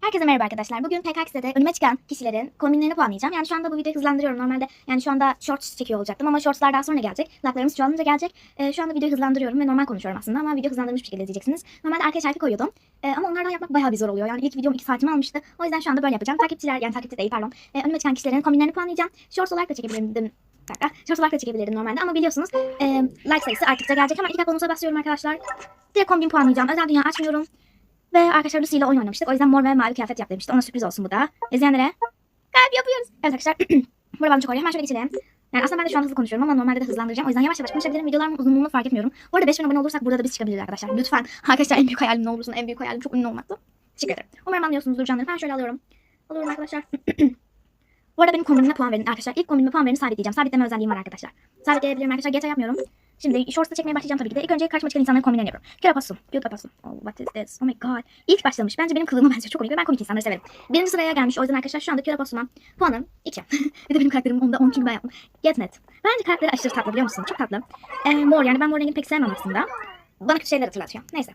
Herkese merhaba arkadaşlar. Bugün PKX'de önüme çıkan kişilerin kombinlerini puanlayacağım. Yani şu anda bu videoyu hızlandırıyorum. Normalde yani şu anda shorts çekiyor olacaktım ama shortslar daha sonra gelecek. Like'larımız çoğalınca gelecek. Ee, şu anda videoyu hızlandırıyorum ve normal konuşuyorum aslında ama video hızlandırılmış bir şekilde izleyeceksiniz. Normalde arkaya şarkı koyuyordum. Ee, ama onlardan yapmak bayağı bir zor oluyor. Yani ilk videom 2 saatimi almıştı. O yüzden şu anda böyle yapacağım. Takipçiler yani takipçi değil pardon. Ee, önüme çıkan kişilerin kombinlerini puanlayacağım. Shorts olarak da çekebilirdim. Bir dakika. Shorts olarak da çekebilirdim normalde ama biliyorsunuz e, like sayısı arttıkça gelecek. Hemen ilk dakika bonusa basıyorum arkadaşlar. Direkt kombin puanlayacağım. Özel dünya açmıyorum. Ve arkadaşlar Lucy ile oyun oynamıştık. O yüzden mor ve mavi kıyafet yap demişti. Ona sürpriz olsun bu da. İzleyenlere kalp yapıyoruz. Evet arkadaşlar. Burada bana çok oluyor. Hemen şöyle geçelim. Yani aslında ben de şu an hızlı konuşuyorum ama normalde de hızlandıracağım. O yüzden yavaş yavaş konuşabilirim. Videolarımın uzunluğunu fark etmiyorum. Bu arada 5000 abone olursak burada da biz çıkabiliriz arkadaşlar. Lütfen. Arkadaşlar en büyük hayalim ne olursun. En büyük hayalim çok ünlü olmaktı. Teşekkür ederim. Umarım anlıyorsunuzdur canlarım. Ben şöyle alıyorum. Alıyorum arkadaşlar. Bu arada benim kombinime puan verin arkadaşlar. İlk kombinime puan verin sabitleyeceğim. Sabitleme özelliğim var arkadaşlar. Sabitleyebilirim arkadaşlar. GTA yapmıyorum. Şimdi shorts'ta çekmeye başlayacağım tabii ki de. İlk önce karşıma çıkan insanların kombinlerini yapıyorum. Kira Pasum. Build Pasum. Oh what is this? Oh my god. İlk başlamış. Bence benim kılığıma benziyor. Çok komik ben komik insanları severim. Birinci sıraya gelmiş. O yüzden arkadaşlar şu anda Kira Pasum'a puanım 2. bir de benim karakterim onda 10 çünkü ben yaptım. Get net. Bence karakteri aşırı tatlı biliyor musun? Çok tatlı. Ee, mor yani ben mor rengini pek sevmem aslında. Bana kötü şeyler hatırlatıyor. Neyse.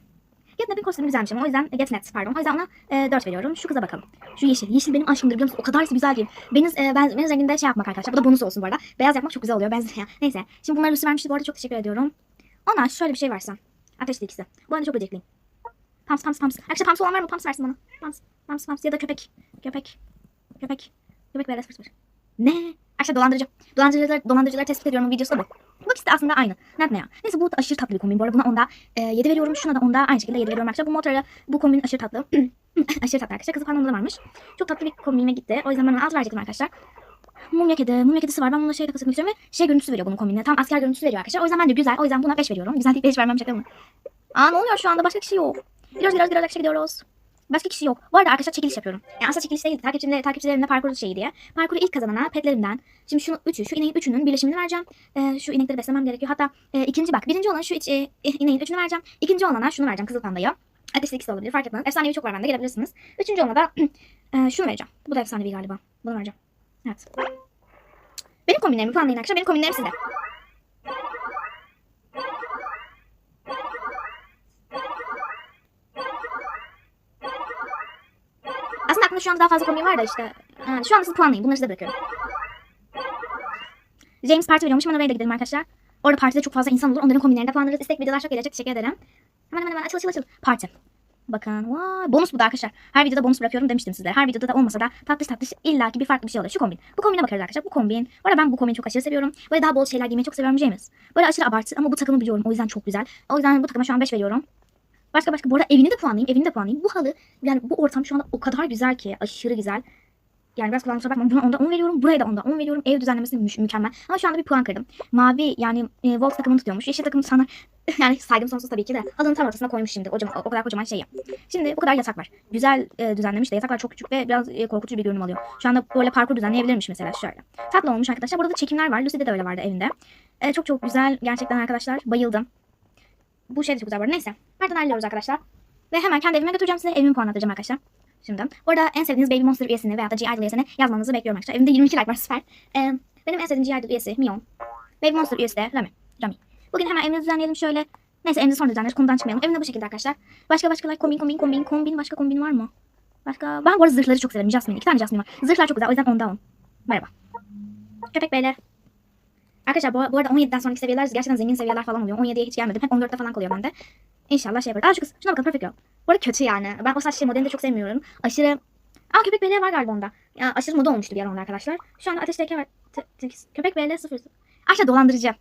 Getnet'in kostümü güzelmiş ama o yüzden Getnet pardon. O yüzden ona e, 4 veriyorum. Şu kıza bakalım. Şu yeşil. Yeşil benim aşkımdır biliyor musun? O kadar güzel değil. Beniz, e, ben, beniz renginde şey yapmak arkadaşlar. Bu da bonus olsun bu arada. Beyaz yapmak çok güzel oluyor. Benzer Neyse. Şimdi bunları Lucy vermişti. Bu arada çok teşekkür ediyorum. Ona şöyle bir şey versem. Ateşli ikisi. Bu arada çok becerikliyim. Pams pams pams. Arkadaşlar pams olan var mı? Pams versin bana. Pams pams pams ya da köpek. Köpek. Köpek. Köpek sıfır sıfır. Ne? Arkadaşlar dolandırıcı. Dolandırıcılar, dolandırıcıları tespit ediyorum videosu da bu. İkisi de aslında aynı. Ne ne ya? Neyse bu aşırı tatlı bir kombin. Bu arada buna onda e, 7 veriyorum. Şuna da onda aynı şekilde 7 veriyorum arkadaşlar. Bu motora bu kombin aşırı tatlı. aşırı tatlı arkadaşlar. Kızı falan da varmış. Çok tatlı bir kombinime gitti. O yüzden ben ona 6 verecektim arkadaşlar. Mumya kedi. Mumya kedisi var. Ben bununla şey takasını istiyorum ve şey görüntüsü veriyor bunun kombinine. Tam asker görüntüsü veriyor arkadaşlar. O yüzden bence güzel. O yüzden buna 5 veriyorum. Güzel değil 5 vermem şaka mı? Aa ne oluyor şu anda? Başka kişi yok. Gidiyoruz gidiyoruz gidiyoruz arkadaşlar gidiyoruz. Başka kişi yok. Bu arada arkadaşlar çekiliş yapıyorum. Yani aslında çekiliş değil. Takipçilerimle, takipçilerimle parkur şeyi diye. Parkuru ilk kazanana petlerimden. Şimdi şu üçü, şu ineğin üçünün birleşimini vereceğim. Ee, şu inekleri beslemem gerekiyor. Hatta e, ikinci bak. Birinci olan şu iç, e, ineğin üçünü vereceğim. İkinci olana şunu vereceğim. Kızıl pandayı. Ateşli ikisi de olabilir. Fark etmez. Efsanevi çok var bende. Gelebilirsiniz. Üçüncü olana da e, şunu vereceğim. Bu da efsanevi galiba. Bunu vereceğim. Evet. Benim kombinlerimi puanlayın arkadaşlar. Benim kombinlerim sizde. Aslında aklımda şu anda daha fazla kombin var da işte. Ha, şu anda siz puanlayın. Bunları size bırakıyorum. James parti veriyormuş. Hemen oraya da gidelim arkadaşlar. Orada partide çok fazla insan olur. Onların kombinlerini de puanlarız. İstek videolar çok gelecek. Teşekkür ederim. Hemen hemen hemen açıl açıl açıl. Parti. Bakın. Vay. Bonus bu da arkadaşlar. Her videoda bonus bırakıyorum demiştim sizlere. Her videoda da olmasa da tatlış tatlış illaki bir farklı bir şey oluyor. Şu kombin. Bu kombine bakarız arkadaşlar. Bu kombin. Bu arada ben bu kombini çok aşırı seviyorum. Böyle daha bol şeyler giymeyi çok seviyorum James. Böyle aşırı abartı ama bu takımı biliyorum. O yüzden çok güzel. O yüzden bu takıma şu an 5 veriyorum. Başka başka. Bu arada evini de puanlayayım. Evini de puanlayayım. Bu halı yani bu ortam şu anda o kadar güzel ki. Aşırı güzel. Yani biraz kulağım kusura bakma. Buna onda 10 veriyorum. Buraya da onda 10 veriyorum. Ev düzenlemesi mü- mükemmel. Ama şu anda bir puan kırdım. Mavi yani e, Volks takımını tutuyormuş. Yeşil takım sana yani saygım sonsuz tabii ki de. Halının tam ortasına koymuş şimdi. O, o kadar kocaman şeyi. Şimdi bu kadar yatak var. Güzel e, düzenlemiş de yataklar çok küçük ve biraz e, korkutucu bir görünüm alıyor. Şu anda böyle parkur düzenleyebilirmiş mesela şöyle. Tatlı olmuş arkadaşlar. Burada da çekimler var. Lucy'de de öyle vardı evinde. E, çok çok güzel. Gerçekten arkadaşlar. Bayıldım. Bu şey de çok güzel arada. Neyse. Nereden ayrılıyoruz arkadaşlar? Ve hemen kendi evime götüreceğim size. Evimi puanlatacağım arkadaşlar. Şimdi. Bu arada en sevdiğiniz Baby Monster üyesini veya da G-Idol üyesini yazmanızı bekliyorum arkadaşlar. Evimde 22 like var süper. Ee, benim en sevdiğim G-Idol üyesi Mion. Baby Monster üyesi de Rami. Rami. Bugün hemen evimizi düzenleyelim şöyle. Neyse evimizi sonra düzenleriz. Konudan çıkmayalım. Evimde bu şekilde arkadaşlar. Başka başka like kombin kombin kombin kombin. Başka kombin var mı? Başka. Ben bu arada zırhları çok severim. Jasmine. İki tane Jasmine var. Zırhlar çok güzel. O yüzden onda on. Merhaba. Köpek beyler. Arkadaşlar bu, bu arada 17'den sonraki seviyeler gerçekten zengin seviyeler falan oluyor. 17'ye hiç gelmedim. Hep 14'te falan kalıyor bende. İnşallah şey yaparız. Aa şu kız. Şuna bakın Perfect Girl. Bu arada kötü yani. Ben o saç şey modelini de çok sevmiyorum. Aşırı... Aa köpek beyler var galiba onda. Ya, aşırı moda olmuştu bir ara onda arkadaşlar. Şu anda ateşteyken var. Köpek beyler sıfır. Arkadaşlar dolandırıcı.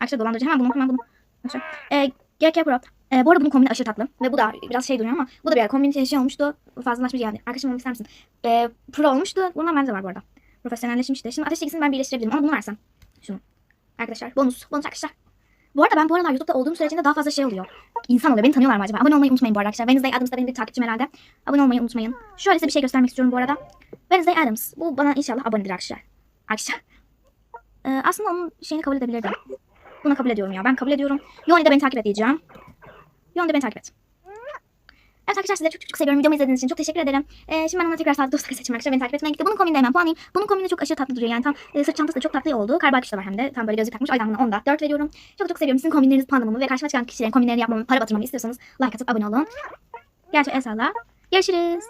Arkadaşlar dolandırıcı. Hemen bunu hemen bunu. Arkadaşlar. Ee, GK Pro. Ee, bu arada bunun kombini aşırı tatlı. Ve bu da biraz şey duruyor ama bu da bir ara kombin şey, şey olmuştu. Fazlalaşmış yani. Arkadaşım olmak ister misin? Ee, pro olmuştu. Bundan bende de var bu arada. Profesyonelleşmişti. Şimdi ateş ikisini ben birleştirebilirim ama bunu versem. Şunu. Arkadaşlar bonus. Bonus arkadaşlar. Bu arada ben bu aralar YouTube'da olduğum sürecinde daha fazla şey oluyor. İnsan oluyor. Beni tanıyorlar mı acaba? Abone olmayı unutmayın bu arada arkadaşlar. Wednesday Adams da benim bir takipçim herhalde. Abone olmayı unutmayın. Şöyle size bir şey göstermek istiyorum bu arada. Wednesday Adams. Bu bana inşallah abonedir arkadaşlar. Arkadaşlar. Ee, aslında onun şeyini kabul edebilirdim. Bunu kabul ediyorum ya. Ben kabul ediyorum. Yoni de beni takip et diyeceğim. Yoni de beni takip et. Evet arkadaşlar sizleri çok çok seviyorum. Videomu izlediğiniz için çok teşekkür ederim. Ee, şimdi ben ona tekrar sağlıklı dostluk seçim arkadaşlar. Beni takip etmeye gitti. Bunun kombini de hemen puanlayayım. Bunun kombini çok aşırı tatlı duruyor. Yani tam e, sırt çantası da çok tatlı oldu. Karbal da var hem de. Tam böyle gözlük takmış. O yüzden buna 10'da 4 veriyorum. Çok çok seviyorum. Sizin kombinlerinizi puanlamamı ve karşıma çıkan kişilerin kombinlerini yapmamı, para batırmamı istiyorsanız like atıp abone olun. Gerçi el salla. Görüşürüz.